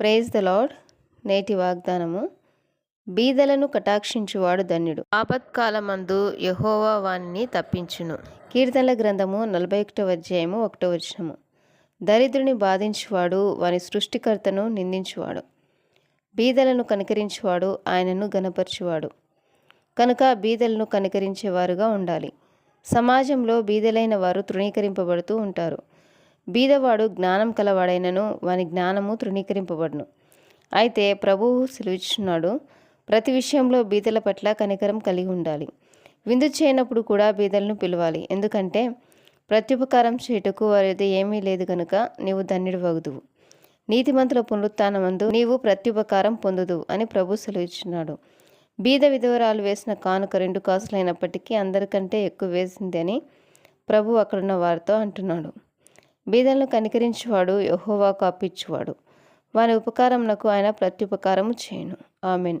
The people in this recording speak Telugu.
ప్రైజ్ ద లాడ్ నేటి వాగ్దానము. బీదలను కటాక్షించువాడు ధన్యుడు. ఆపత్కాలమందు యహోవా వాణిని తప్పించును. కీర్తనల గ్రంథము నలభై ఒకటో అధ్యాయము ఒకటో వచనము. దరిద్రుని బాధించువాడు వాని సృష్టికర్తను నిందించువాడు. బీదలను కనికరించువాడు ఆయనను గనపరచువాడు కనుక బీదలను కనికరించేవారుగా ఉండాలి. సమాజంలో బీదలైన వారు తృణీకరింపబడుతూ ఉంటారు. బీదవాడు జ్ఞానం కలవాడైనను వాని జ్ఞానము తృణీకరింపబడును. అయితే ప్రభువు సెలవిస్తున్నాడు ప్రతి విషయంలో బీదల పట్ల కనికరం కలిగి ఉండాలి. విందు చేయనప్పుడు కూడా బీదలను పిలవాలి. ఎందుకంటే ప్రత్యుపకారం చేయుటకు వారిది ఏమీ లేదు కనుక నీవు ధన్యుడు వగుదువు నీతిమంతుల పునరుత్నమందు నీవు ప్రత్యుపకారం పొందుదు అని ప్రభు సెలవిస్తున్నాడు బీద విధవరాలు వేసిన కానుక రెండు కాసులైనప్పటికీ అందరికంటే ఎక్కువ వేసింది అని ప్రభు అక్కడున్న వారితో అంటున్నాడు. బీదలను కనికరించువాడు యహోవాకు అప్పించువాడు వాని ఉపకారమునకు ఆయన ప్రత్యుపకారము చేయను. ఆమెన్.